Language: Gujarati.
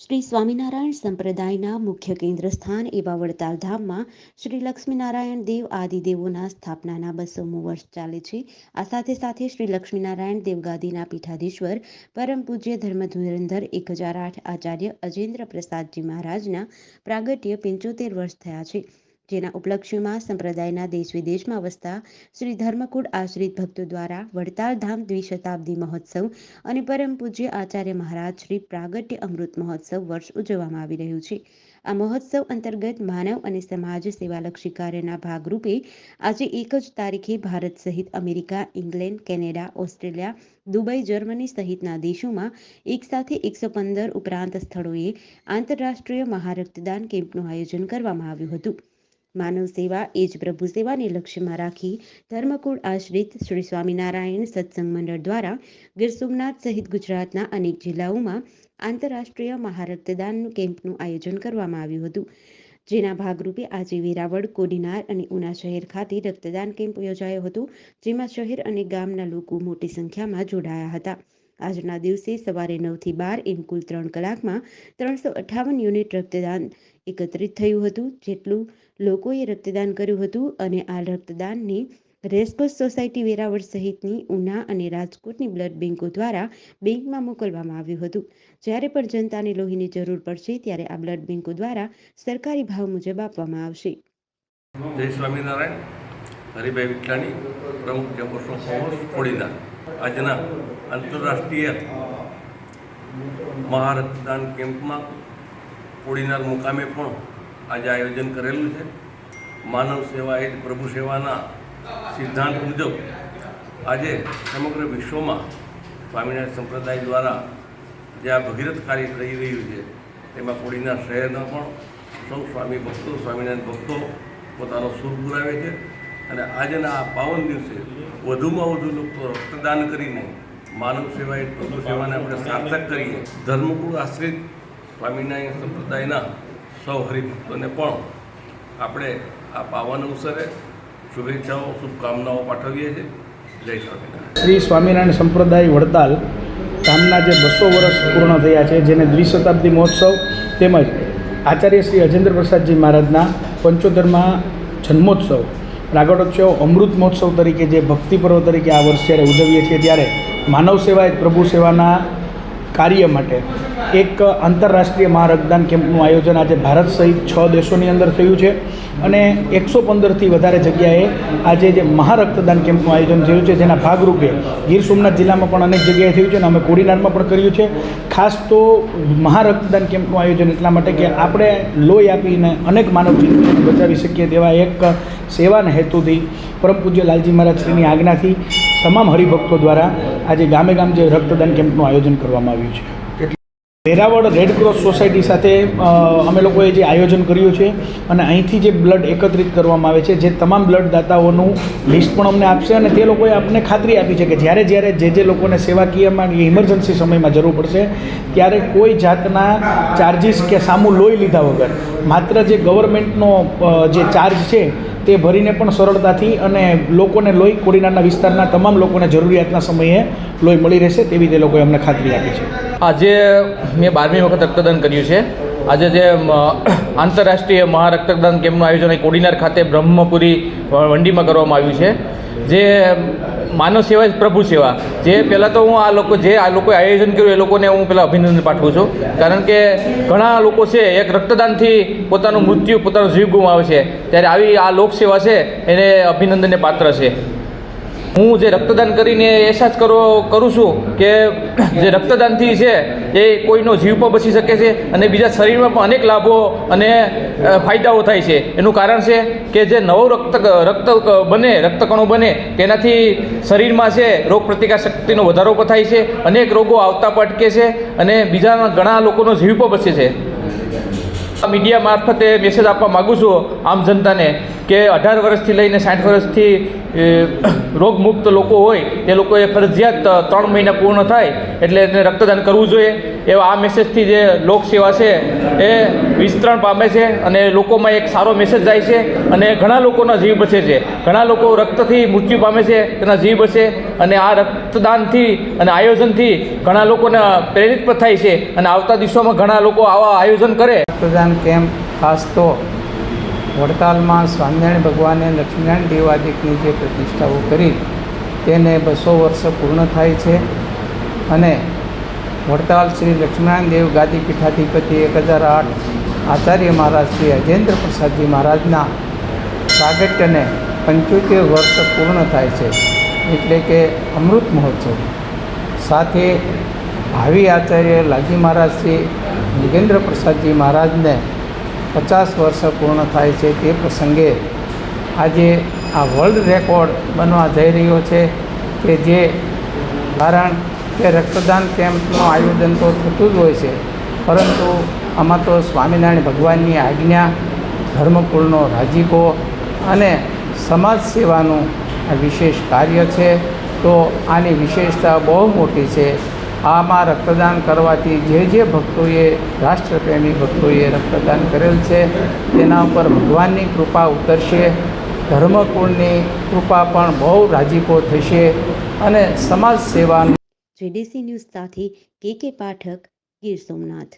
શ્રી સ્વામિનારાયણ સંપ્રદાયના મુખ્ય કેન્દ્ર સ્થાન એવા વડતાલ ધામમાં શ્રી લક્ષ્મીનારાયણ દેવ આદિદેવોના સ્થાપનાના બસોમું વર્ષ ચાલે છે. આ સાથે સાથે શ્રી લક્ષ્મીનારાયણ દેવગાદીના પીઠાધીશ્વર પરમ પૂજ્ય ધર્મધુરંધર એક હજાર આઠ આચાર્ય અજેન્દ્ર પ્રસાદજી મહારાજના પ્રાગટ્ય પંચોતેર વર્ષ થયા છે. જેના ઉપલક્ષ્યમાં સંપ્રદાયના દેશ વિદેશમાં વસતા શ્રી ધર્મકુળ આશ્રિત ભક્તો દ્વારા વડતાલ ધામ દ્વિશતાબ્દી મહોત્સવ અને પરમ પૂજ્ય આચાર્ય મહારાજ શ્રી પ્રાગટ્ય અમૃત મહોત્સવ વર્ષ ઉજવવામાં આવી રહ્યું છે. આ મહોત્સવ અંતર્ગત માનવ અને સમાજ સેવાલક્ષી કાર્યના ભાગરૂપે આજે એક જ તારીખે ભારત સહિત America, England, Canada, Australia, Dubai, Germany સહિતના દેશોમાં એક સાથે એકસો પંદર ઉપરાંત સ્થળોએ આંતરરાષ્ટ્રીય મહારક્તદાન કેમ્પનું આયોજન કરવામાં આવ્યું હતું. માનવ સેવા એ જ પ્રભુ સેવાને લક્ષ્યમાં રાખી ધર્મકુળ આશ્રિત શ્રી સ્વામિનારાયણ સત્સંગ મંડળ દ્વારા ગીર સોમનાથ સહિત ગુજરાતના અનેક જિલ્લાઓમાં આંતરરાષ્ટ્રીય મહારક્તદાન કેમ્પનું આયોજન કરવામાં આવ્યું હતું. જેના ભાગરૂપે આજે વેરાવળ, કોડીનાર અને ઉના શહેર ખાતે રક્તદાન કેમ્પ યોજાયો હતો, જેમાં શહેર અને ગામના લોકો મોટી સંખ્યામાં જોડાયા હતા. આજના દિવસે સવારે નવથી બાર એમ કુલ ત્રણ કલાકમાં ત્રણસો અઠાવન યુનિટ રક્તદાન એકત્રિત થયું હતું, જેટલું લોકોએ રક્તદાન કર્યું હતું અને આ રક્તદાનને રેસકોસ સોસાયટી વેરાવળ સહિતની ઉના અને રાજકોટની બ્લડ બેન્કો દ્વારા બેંકમાં મોકલવામાં આવ્યું હતું. જ્યારે પણ જનતાને લોહીની જરૂર પડશે ત્યારે આ બ્લડ બેન્કો દ્વારા સરકારી ભાવ મુજબ આપવામાં આવશે. જય સ્વામિનારાયણ. હરિભાઈ વિઠલાણી પ્રમુખ જંબોસો કોંગ્રેસ ખોડીના આજના આંતરરાષ્ટ્રીય મહારક્તદાન કેમ્પમાં કોડીનાર મુકામે પણ આજે આયોજન કરેલું છે. માનવ સેવા એ જ પ્રભુ સેવાના સિદ્ધાંત મુજબ આજે સમગ્ર વિશ્વમાં સ્વામિનારાયણ સંપ્રદાય દ્વારા જે આ ભગીરથ કાર્ય થઈ રહ્યું છે, તેમાં કોળીના શહેરના પણ સૌ સ્વામી ભક્તો, સ્વામિનારાયણ ભક્તો પોતાનો સુર પુરાવે છે અને આજના આ પાવન દિવસે વધુમાં વધુ લોકો રક્તદાન કરીને માનવ સેવા એ પ્રભુ સેવાને આપણે સાર્થક કરીએ. ધર્મકુળ આશ્રિત સ્વામિનારાયણ સંપ્રદાયના સૌ હરિભક્તોને પણ આપણે આ પાવન અવસરે શુભેચ્છાઓ, શુભકામનાઓ પાઠવીએ છીએ. જય સ્વામિનારાયણ. શ્રી સ્વામિનારાયણ સંપ્રદાય વડતાલ ધામના જે બસો વર્ષ પૂર્ણ થયા છે, જેને દ્વિશતાબ્દી મહોત્સવ તેમજ આચાર્ય શ્રી અજેન્દ્ર પ્રસાદજી મહારાજના પંચોતેરમાં જન્મોત્સવ પ્રાગટોત્સવ અમૃત મહોત્સવ તરીકે જે ભક્તિપર્વ તરીકે આ વર્ષ જ્યારે ઉજવીએ છીએ, ત્યારે માનવ સેવા એ પ્રભુ સેવાના કાર્ય માટે એક આંતરરાષ્ટ્રીય મહારક્તદાન કેમ્પનું આયોજન આજે ભારત સહિત છ દેશોની અંદર થયું છે અને એકસો પંદરથી વધારે જગ્યાએ આજે જે મહારક્તદાન કેમ્પનું આયોજન થયું છે, જેના ભાગરૂપે ગીર સોમનાથ જિલ્લામાં પણ અનેક જગ્યાએ થયું છે અને અમે કોડીનારમાં પણ કર્યું છે. ખાસ તો મહારક્તદાન કેમ્પનું આયોજન એટલા માટે કે આપણે લોહી આપીને અનેક માનવ જીવનને બચાવી શકીએ તેવા એક સેવાના હેતુથી પરમ પૂજ્ય લાલજી મહારાજ શ્રીની આજ્ઞાથી તમામ હરિભક્તો દ્વારા આજે ગામે ગામ જે રક્તદાન કેમ્પનું આયોજન કરવામાં આવ્યું છે. વેરાવળ રેડ ક્રોસ સોસાયટી સાથે અમે લોકોએ જે આયોજન કર્યું છે અને અહીંથી જે બ્લડ એકત્રિત કરવામાં આવે છે, જે તમામ બ્લડ દાતાઓનું લિસ્ટ પણ અમને આપશે અને તે લોકોએ આપણને ખાતરી આપી છે કે જ્યારે જ્યારે જે જે લોકોને સેવાકીયમાં કે ઇમરજન્સી સમયમાં જરૂર પડશે, ત્યારે કોઈ જાતના ચાર્જિસ કે સામું લોહી લીધા વગર, માત્ર જે ગવર્મેન્ટનો જે ચાર્જ છે તે ભરીને પણ સરળતાથી અને લોકોને લોહી કોડીનારના વિસ્તારના તમામ લોકોને જરૂરિયાતના સમયે લોહી મળી રહેશે તેવી તે લોકોએ અમને ખાતરી આપી છે. આજે મેં બારમી વખત રક્તદાન કર્યું છે. આજે જે આંતરરાષ્ટ્રીય મહારક્તદાન કેમ્પનું આયોજન એ કોડીનાર ખાતે બ્રહ્મપુરી વંડીમાં કરવામાં આવ્યું છે. જે માનવ સેવા પ્રભુ સેવા. જે પહેલાં તો હું આ લોકો, જે આ લોકોએ આયોજન કર્યું, એ લોકોને હું પહેલાં અભિનંદન પાઠવું છું. કારણ કે ઘણા લોકો છે, એક રક્તદાનથી પોતાનું મૃત્યુ, પોતાનો જીવ ગુમાવે છે. ત્યારે આવી આ લોકસેવા છે, એને અભિનંદનને પાત્ર છે. હું જે રક્તદાન કરીને અહેસાસ કરો કરું છું કે જે રક્તદાનથી છે એ કોઈનો જીવ પણ બચી શકે છે અને બીજા શરીરમાં પણ અનેક લાભો અને ફાયદાઓ થાય છે. એનું કારણ છે કે જે નવો રક્ત રક્ત બને, રક્તકણો બને, તેનાથી શરીરમાં છે રોગ પ્રતિકાર શક્તિનો વધારો પણ થાય છે, અનેક રોગો આવતા પણ અટકે છે અને બીજા ઘણા લોકોનો જીવ પણ બચે છે. મીડિયા મારફતે મેસેજ આપવા માગું છું આમ જનતાને. કે અઢાર વર્ષથી લઈને સાઠ વર્ષથી રોગમુક્ત લોકો હોય, તે લોકોએ ફરજિયાત ત્રણ મહિના પૂર્ણ થાય, એટલે એને રક્તદાન કરવું જોઈએ. એવા આ મેસેજથી જે લોકસેવા છે, એ વિસ્તરણ પામે છે અને લોકોમાં એક સારો મેસેજ જાય છે અને ઘણા લોકોના જીવ બચે છે. ઘણા લોકો રક્તથી મૃત્યુ પામે છે, તેના જીવ બચે અને આ રક્તદાનથી અને આયોજનથી ઘણા લોકોને પ્રેરિત પણ થાય છે અને આવતા દિવસોમાં ઘણા લોકો આવા આયોજન કરે. રક્તદાન કેમ્પ ખાસ તો વડતાલમાં સ્વામિનારાયણ ભગવાને લક્ષ્મીનારાયણ દેવાદિકની જે પ્રતિષ્ઠાઓ કરી, તેને બસો વર્ષ પૂર્ણ થાય છે. અને વડતાલ શ્રી લક્ષ્મીનારાયણ દેવ ગાદી પીઠાધિપતિ એક હજાર આઠ આચાર્ય મહારાજ શ્રી અજેન્દ્ર પ્રસાદજી મહારાજના પ્રાગટ્યને પંચોતેર વર્ષ પૂર્ણ થાય છે, એટલે કે અમૃત મહોત્સવ. સાથે ભાવિ આચાર્ય લાજી મહારાજ શ્રી યોગેન્દ્ર પ્રસાદજી મહારાજને પચાસ વર્ષ પૂર્ણ થાય છે તે પ્રસંગે આજે આ વર્લ્ડ રેકોર્ડ બનવા જઈ રહ્યો છે કે જે કારણ કે રક્તદાન કેમ્પનું આયોજન તો થતું જ હોય છે. પરંતુ આમાં તો સ્વામિનારાયણ ભગવાનની આજ્ઞા, ધર્મકુળનો રાજીપો અને સમાજ સેવાનું વિશેષ કાર્ય છે. તો આની વિશેષતા બહુ મોટી છે. આમાં રક્તદાન કરવાથી જે જે ભક્તોએ, રાષ્ટ્રપ્રેમી ભક્તોએ રક્તદાન કરેલ છે, તેના ઉપર ભગવાનની કૃપા ઉતરશે, ધર્મકુળની કૃપા પણ બહુ રાજીપો થશે અને સમાજ સેવાનું જેડીસી ન્યૂઝ સાથે કે કે પાઠક ગીર સોમનાથ.